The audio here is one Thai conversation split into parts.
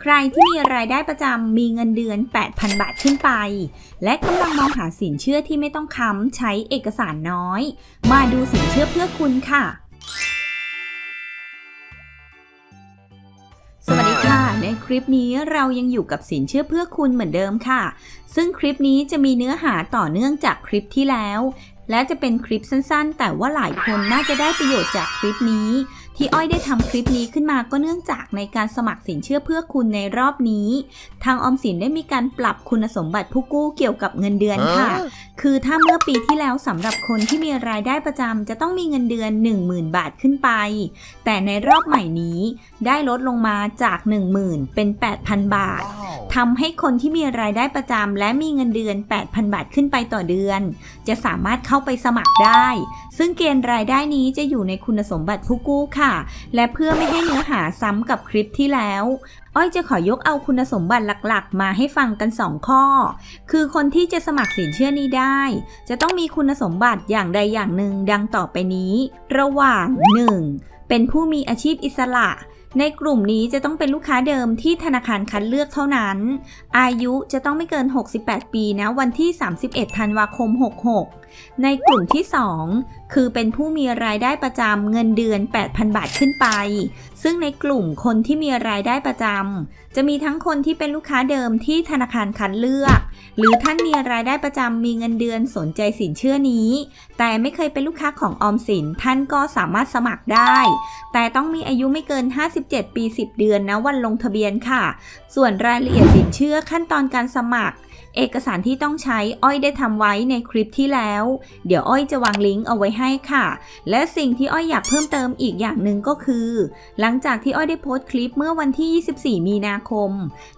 ใครที่มีรายได้ประจำมีเงินเดือน 8,000 บาทขึ้นไป และกำลังมองหาสินเชื่อที่ไม่ต้องค้ำใช้เอกสารน้อย มาดูสินเชื่อเพื่อคุณค่ะ สวัสดีค่ะ ในคลิปนี้เรายังอยู่กับสินเชื่อเพื่อคุณเหมือนเดิมค่ะ ซึ่งคลิปนี้จะมีเนื้อหาต่อเนื่องจากคลิปที่แล้ว และจะเป็นคลิปสั้นๆ แต่ว่าหลายคนน่าจะได้ประโยชน์จากคลิปนี้ ที่อ้อยได้ทำคลิปนี้ขึ้นมาก็เนื่องจากในการสมัครสินเชื่อเพื่อคุณในรอบนี้ ทางออมสินได้มีการปรับคุณสมบัติผู้กู้เกี่ยวกับเงินเดือนค่ะ คือถ้าเมื่อปีที่แล้วสำหรับคนที่มีรายได้ประจำจะต้องมีเงินเดือน 10,000 บาทขึ้นไป แต่ในรอบใหม่นี้ได้ลดลงมาจาก 10,000 เป็น 8,000 บาท ทำให้คนที่มีรายได้ประจำและมีเงินเดือน 8,000 บาทขึ้นไปต่อเดือน จะสามารถเข้าไปสมัครได้ ซึ่งเกณฑ์รายได้นี้จะอยู่ในคุณสมบัติผู้กู้ค่ะ และเพื่อไม่ให้เนื้อหาซ้ำกับคลิปที่แล้วอ้อยจะขอยกเอาคุณสมบัติหลักๆ มาให้ฟังกัน 2 ข้อ คือคนที่จะสมัครสินเชื่อนี้ได้ จะต้องมีคุณสมบัติอย่างใดอย่างหนึ่งดังต่อไปนี้ ระหว่าง 1. เป็นผู้มีอาชีพอิสระ ในกลุ่มนี้จะต้องเป็นลูกค้าเดิมที่ธนาคารคัดเลือกเท่านั้น อายุจะต้องไม่เกิน 68 ปีนะวันที่ 31 ธันวาคม 66 ในกลุ่มที่ 2 คือเป็นผู้มีรายได้ประจำเงินเดือน 8,000 บาทขึ้นไป ซึ่งในกลุ่มคนที่มีรายได้ประจำจะมีทั้งคนที่เป็นลูกค้าเดิมที่ธนาคารคัดเลือก หรือท่านมีรายได้ประจำมีเงินเดือนสนใจสินเชื่อนี้ แต่ไม่เคยเป็นลูกค้าของออมสินท่านก็สามารถสมัครได้ แต่ต้องมีอายุไม่เกิน 57 ปี 10 เดือนนะวันลงทะเบียนค่ะ ส่วนรายละเอียดสินเชื่อขั้นตอนการสมัคร เอกสารที่ต้องใช้อ้อยได้ทำไว้ในคลิปที่แล้ว เดี๋ยวอ้อยจะวางลิงก์เอาไว้ให้ค่ะ และสิ่งที่อ้อยอยากเพิ่มเติมอีกอย่างหนึ่งก็คือหลังงจากที่อ้อยได้โพสต์คลิปเมื่อวันที่ 24 มีนาคม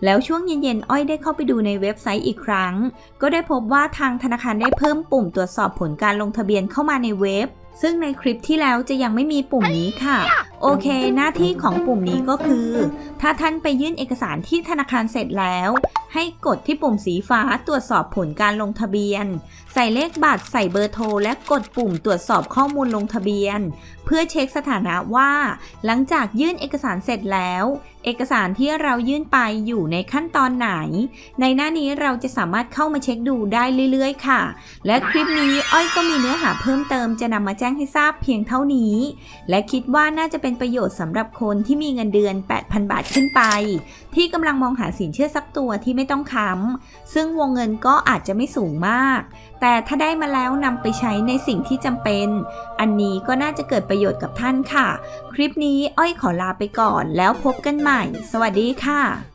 แล้วช่วงเย็นๆ อ้อยได้เข้าไปดูในเว็บไซต์อีกครั้ง ก็ได้พบว่าทางธนาคารได้เพิ่มปุ่มตรวจสอบผลการลงทะเบียนเข้ามาในเว็บ ซึ่งในคลิปที่แล้วจะยังไม่มีปุ่มนี้ค่ะโอเค หน้าที่ของปุ่มนี้ก็คือ ถ้าท่านไปยื่นเอกสารที่ธนาคารเสร็จแล้ว ให้กดที่ปุ่มสีฟ้าตรวจสอบผลการลงทะเบียน ใส่เลขบัตรใส่เบอร์โทร และกดปุ่มตรวจสอบข้อมูลลงทะเบียน เพื่อเช็คสถานะว่า หลังจากยื่นเอกสารเสร็จแล้ว เอกสารที่เรายื่นไปอยู่ในขั้นตอนไหน ในหน้านี้เราจะสามารถเข้ามาเช็คดูได้เรื่อยๆ ค่ะ และคลิปนี้อ้อยก็มีเนื้อหาเพิ่มเติมจะนำมาแจ้งให้ทราบเพียงเท่านี้ และคิดว่าน่าจะเป็นประโยชน์สำหรับคนที่มีเงินเดือน 8,000 บาทขึ้นไป ที่กำลังมองหาสินเชื่อสักตัวที่ไม่ต้องค้ำซึ่งวงเงินก็อาจจะไม่สูงมาก แต่ถ้าได้มาแล้วนำไปใช้ในสิ่งที่จำเป็น อันนี้ก็น่าจะเกิดประโยชน์กับท่านค่ะ คลิปนี้อ้อยขอลาไปก่อนแล้วพบกันใหม่ สวัสดีค่ะ